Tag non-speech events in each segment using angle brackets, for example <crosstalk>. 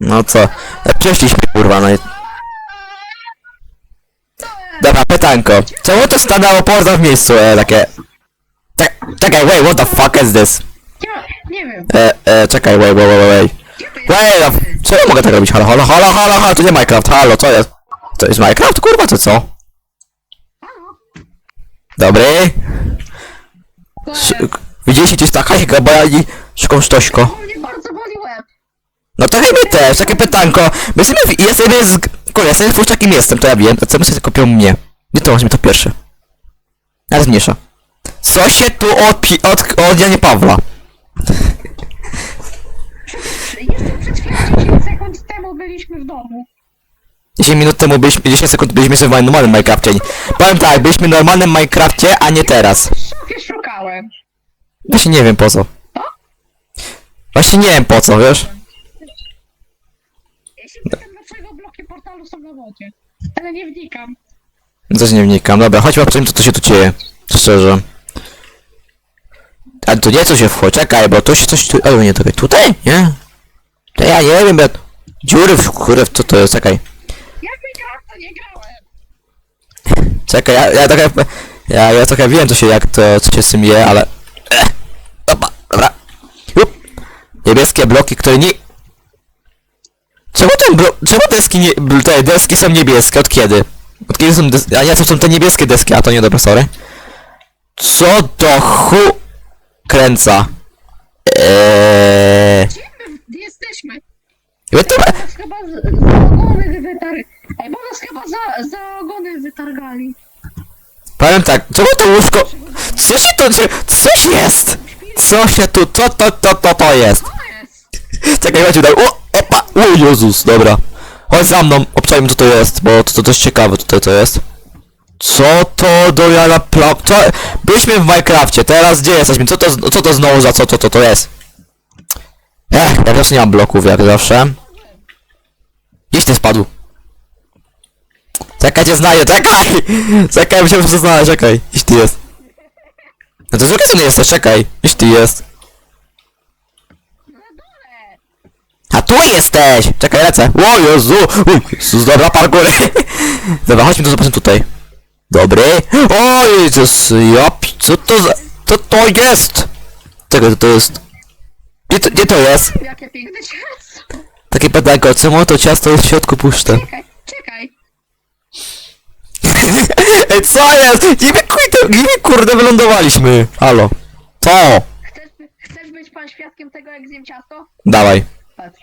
No co? Przeszliśmy kurwa, no i... Dobra, pytanko. Czemu to stanęło poza w miejscu, e, takie... Czek- Czekaj, wait, what the fuck is this? Ja, nie wiem. E, e, czekaj, wait, wait, wait, wait. Wait, w- co ja mogę tak robić? Halo, halo, halo, halo, halo, to nie Minecraft, halo, co jest? To jest Minecraft, kurwa, to co? Dobry? Sz- Widzieliście gdzieś taka jaka, bo ja i... Szukam sztośko. Mnie bardzo boli łeb. No to chyba też, takie pytanko. My sobie, ja sobie z... Kurde, ja sobie fuszczakiem jestem, to ja wiem, a co my sobie kopią mnie? Nie to właśnie to pierwsze. Ale zmniejsza. Co się tu odpi... od... od Janie Pawła? Jeszcze przed chwilą 10 sekund temu byliśmy w domu. 10 minut temu byliśmy, 10 sekund byliśmy sobie w normalnym Minecrafcie. Powiem tak, byliśmy w normalnym Minecrafcie, a nie teraz. Sobie szukałem. Właśnie nie wiem po co. Właśnie nie wiem po co, wiesz? Ja się pytam, dlaczego bloki portalu są na wodzie. Ale nie wnikam. Coś nie wnikam. Dobra, chodźmy oprzeć co tu się tu dzieje. Szczerze. Ale tu nie co się wchodzi, czekaj, bo to się coś tu... Ale nie, czekaj, tutaj? Nie? To ja nie wiem, jak... Dziury w kurę, co to jest, czekaj. Ja nie grałem. Czekaj, ja, ja trochę... Ja, ja trochę wiem, co się, jak to, co się z tym je, ale... Ech. Opa, dobra. Up. Niebieskie bloki, które nie... Czemu ten blo... Czemu deski nie... Te deski są niebieskie? Od kiedy? Od kiedy są deski... A nie, to są te niebieskie deski, a to nie, dobra, sorry. Co do chu... Kręca. Eee... Gdzie my jesteśmy? Ja to... Chyba z- za ogony wytar... Ej, bo nas chyba za, za ogony wytargali. Powiem tak, czemu to łóżko... Co się to... Coś jest! Co się tu... To, to, to, to, to jest! To jest. Czekaj, chodź tutaj. O, opa! O Jezus, dobra. Chodź za mną, obczajmy co to jest, bo to, to dość ciekawe tutaj to jest. Co to do jana pla... Co? Byliśmy w Minecrafcie, teraz gdzie jesteśmy? Co to, co to znowu za co to, to, to jest? Ech, ja prostu nie mam bloków jak zawsze. Gdzieś ty spadł. Czekaj, cię znajdę, czekaj! <laughs> Czekaj, musiałem się znaleźć, czekaj. Gdzieś ty jest. No to z drugiej strony jesteś, czekaj. Gdzieś ty jest. A tu jesteś! Czekaj, lecę. O Jezu! Uj, Jezus, dobra, parkour. <laughs> dobra, chodźmy to zobaczymy tutaj. Dobry. O Jezus, ja, pi- co to za... Co to jest? Czego to, to jest? Gdzie to, gdzie to jest? Jakie piękne ciasto. Takie pytanko, czemu to ciasto jest w środku puszczę? Czekaj. Ej, co jest? Gdzie my, kurde, kurde wylądowaliśmy? Halo. Co? Chcesz, chcesz być pan świadkiem tego, jak zjem ciasto? Dawaj. Patrz.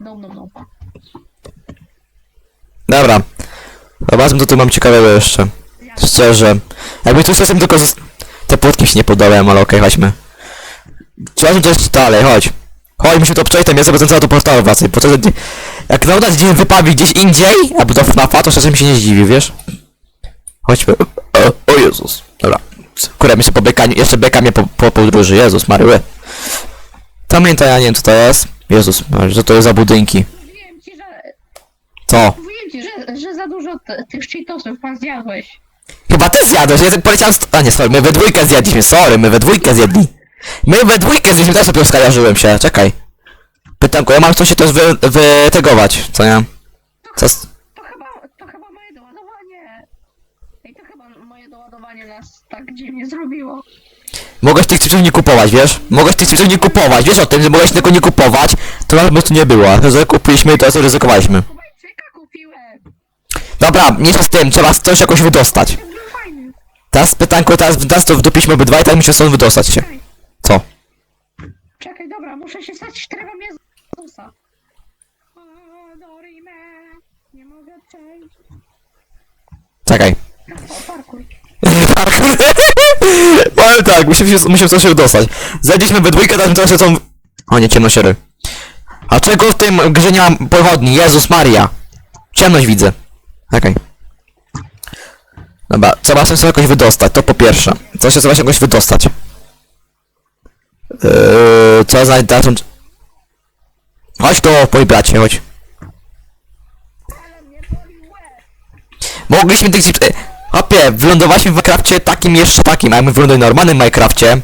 No, no, no. Dobra. Zobaczmy, co tu mam ciekawego jeszcze. Szczerze. Jakby tu czasem tylko zos... Te płotki mi się nie podobają, ale okej, chodźmy. Zobaczmy coś dalej, chodź. Chodź, musimy to przejść, tam ja sobie cały do portalu wracaj, bo to... Jak na uda dzień wypawi gdzieś indziej, albo do FNAFa, to mi się nie zdziwi, wiesz? Chodźmy. O, o Jezus. Dobra. Kurde, mi się po bekaniu, jeszcze beka mnie po, po podróży, Jezus Maryły. Pamiętaj, ja nie wiem co to jest. Jezus, co to jest za budynki. Mówiłem ci, że... Co? Mówiłem ci, że, że za dużo t- tych cheatosów pan zjadłeś. Chyba ty zjadłeś, ja tak poleciałem st- A nie, sorry, my we dwójkę zjadliśmy, sorry, my we dwójkę zjedli. My we dwójkę zjedliśmy, też sobie skojarzyłem się, czekaj. Pytanko, ja mam coś się też wy, wytegować, co nie? Co s- To chyba, to chyba moje doładowanie. Ej, to chyba moje doładowanie nas tak dziwnie zrobiło. Mogłeś tych ćwiczeń nie kupować, wiesz? Mogłeś tych ćwiczeń nie kupować, wiesz o tym, że mogłeś tego nie kupować, to nas po prostu nie było. Że kupiliśmy, to sobie ryzykowaliśmy. Kubańczyka kupiłem. Dobra, nie z tym, trzeba coś jakoś wydostać. Ten był fajny. Teraz pytanko, teraz, teraz to wdupiśmy obydwaj, teraz musimy stąd wydostać się. Co? czekaj, dobra, muszę się stać trefem Jezusa. Dorime, nie mogę przejść. Czekaj. O, parkuj. Parkour. <laughs> Powiem tak, musimy, się, musimy coś dostać. Zajdziemy we dwójkę, tam zawsze są... O nie, ciemnosiery. A czego w tym grze nie mam pochodni? Jezus Maria. Ciemność widzę. Okej. Dobra, trzeba się jakoś wydostać, to po pierwsze. Co się trzeba się jakoś wydostać. Yy, co za dalszą... Chodź tu, mój bracie, chodź. Ale mnie boli łeb. Mo Mogliśmy tych zip... e, Hopie, wylądowaliśmy w Minecrafcie takim jeszcze takim, a my wylądujemy w normalnym Minecrafcie,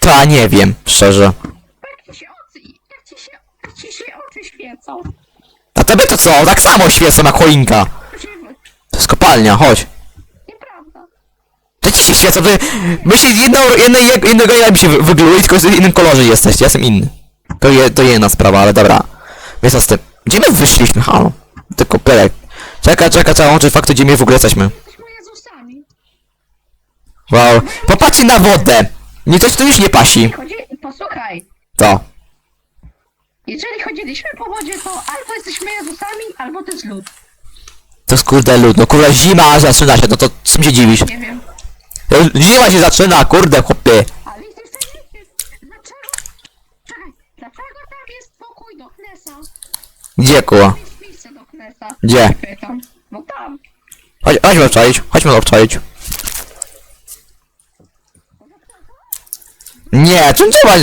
to ja nie wiem, szczerze. Jak ci się oczy, jak ci się, jak ci się oczy świecą? A tobie to co? Tak samo świecą jak choinka. To jest kopalnia, chodź. Nieprawda. To ci się świecą, wy... My się jedno, jedno, jednego ja mi się wy- wygluje, tylko w innym kolorze jesteście, ja jestem inny. To, je, to jedna sprawa, ale dobra. Więc z tym? Gdzie my wyszliśmy? Halo? Tylko pelek. Czekaj, czekaj, trzeba łączyć fakty, gdzie my w ogóle jesteśmy. Jesteśmy Jezusami. Wow. Popatrzcie na wodę! Nie coś tu już nie pasi. Chodzi, posłuchaj. To. Jeżeli chodziliśmy po wodzie, to albo jesteśmy Jezusami, albo to jest lód. To jest kurde lód, no kurde zima zaczyna się, no to czym się dziwisz? Nie wiem. Zima się zaczyna, kurde chłopie. Ale jesteście... Dlaczego? Czekaj, dlaczego tam jest pokój do Knesa? Gdzie kuła? Gdzie? Chodź, chodźmy obczaić, chodźmy obczaić. Nie, czym działać?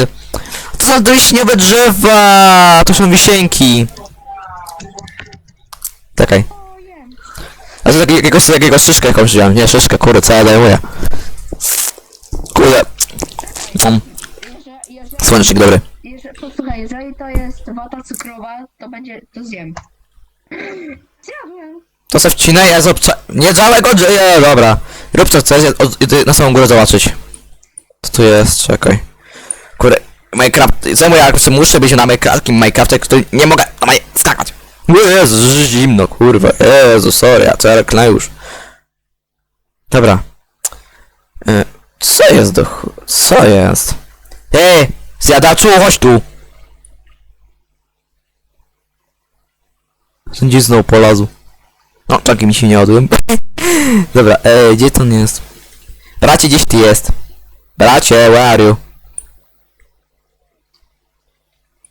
To są wiśniowe drzewa, to są wisienki. Czekaj. A to takiego, jakiegoś, jakiegoś szyszkę jakąś wziąłem. Nie, szyszkę, kurde, co ja daję? Kurde. Mm, Jeżeli, jeżeli, słonecznik dobry. Jeżeli, posłuchaj, jeżeli to jest wata cukrowa, to będzie, to zjem. <clears throat> Zjadłem. To se wcinaj, ja zobacz. Nie całego dzieje, dobra. Rób co chcesz, ja od- na samą górę zobaczyć. Co tu jest, czekaj. Kurde, Minecraft, zajmę ja muszę być na Minecraft, takim Minecrafcie, który nie mogę na maj skakać. Jezu, zimno, kurwa, Jezu, sorry, ja co już. Dobra. E, co jest do ch... co jest? Ej, zjadaczu, chodź tu. Gdzie znowu polazł? No, taki mi się nie odłem. <laughs> Dobra, ej, gdzie to nie jest? Bracie, gdzieś ty jest? Bracie, where are you?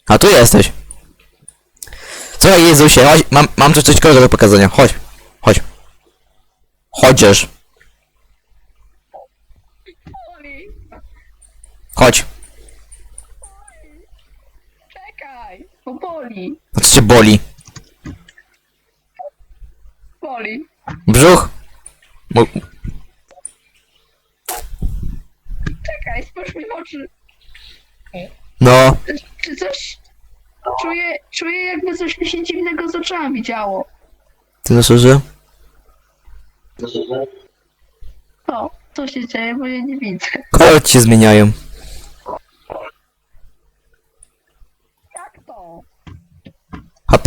A tu jesteś. Słuchaj, Jezusie, chodź, mam, mam tu coś ciekawego do pokazania. Chodź, chodź. Chodzisz. Chodź. Czekaj. Bo boli. A co cię boli? Boli. Brzuch? Mo- Czekaj, spójrz mi w oczy. No. Czy coś... Czuję, czuję jakby coś mi się dziwnego z oczami działo. Ty znaczy, że? To, co się dzieje, bo ja nie widzę. Kolor ci się zmieniają. Jak to?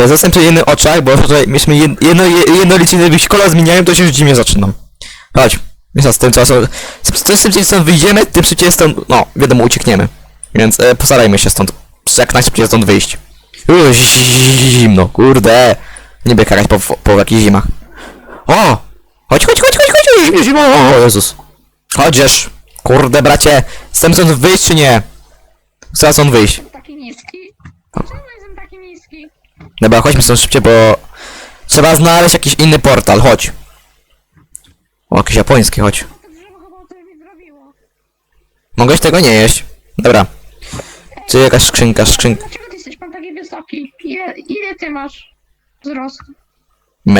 Zostań przy jednych oczach, bo tutaj mieliśmy jed, jedno, je- jednolicyjne, jak się kolor zmieniają, to się już dziwnie zaczynam. Chodź. Myślę z tym czasem. Tym szybciej stąd wyjdziemy, tym szybciej stąd, no, wiadomo, uciekniemy. Więc e, postarajmy się stąd, jak najszybciej stąd wyjść. Uuu, zimno, kurde. Nie będę kakać po, po jakichś zimach. O! Chodź, chodź, chodź, chodź, chodź, zimno, o Jezus. Chodzisz. Kurde, bracie, chcemy stąd wyjść, czy nie? Chcę stąd wyjść. Taki niski? Czemu jestem taki niski? Dobra, chodźmy stąd szybciej, bo trzeba znaleźć jakiś inny portal, chodź. O, jakiś japoński, chodź. Mogłeś tego nie jeść. Dobra. Czy jakaś skrzynka, skrzynka. Dlaczego ty jesteś pan taki wysoki? Ile, ile ty masz wzrostu?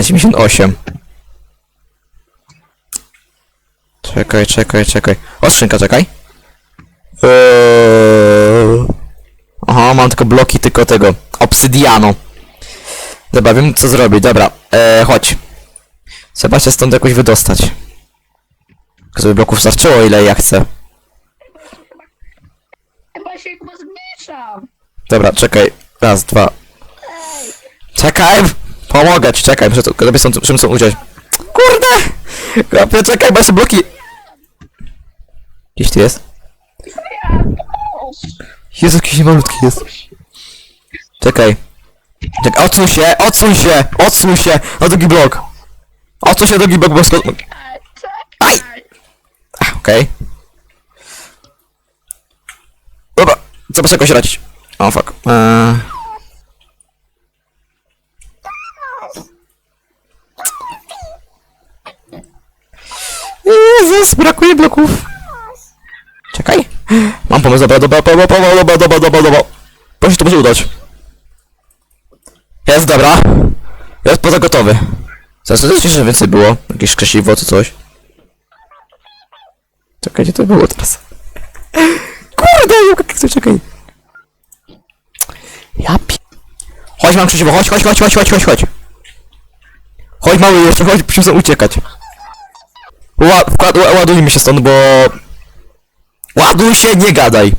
78. Czekaj, czekaj, czekaj. O, skrzynka, czekaj. Eee... Aha, mam tylko bloki tylko tego. Obsydianu. Dobra, wiem co zrobić, dobra. Eee, chodź. Trzeba się stąd jakoś wydostać. Żeby bloków starczyło ile ja chcę. Chyba się chyba zmniejszam. Dobra, czekaj. Raz, dwa. Ej, Czekaj! Pomogę ci, czekaj, muszę, stąd, muszę stąd uciec. Kurde! Chłopie, czekaj, bo bloki... Gdzieś tu jest? ja, pomóż. Jezu, jakiś malutki jest. Czekaj. Czekaj, odsuń się, odsuń się, odsuń się, na drugi blok. Odsuń się na drugi blok, bo. Ej, Aj! Ach, Okej. Dobra, co muszę jakoś radzić. O, fuck. Eee... Jezus, brakuje bloków. Czekaj. Mam pomysł, dobra, dobra, dobra, dobra, dobra, dobra, dobra, dobra. Proszę to może udać. Jest, dobra. Jest poza gotowy. Zasadzacie, że więcej było? Jakieś krzesiwo czy coś? Czekaj, gdzie to było teraz? Kurde, jak chcę, czekaj. Ja pi... Chodź, mam krzesiwo, chodź, chodź, chodź, chodź, chodź, chodź, chodź. Chodź, mały jeszcze, chodź, musimy uciekać. Ła, wkład, ła, ładujmy się stąd, bo... Ładuj się, nie gadaj.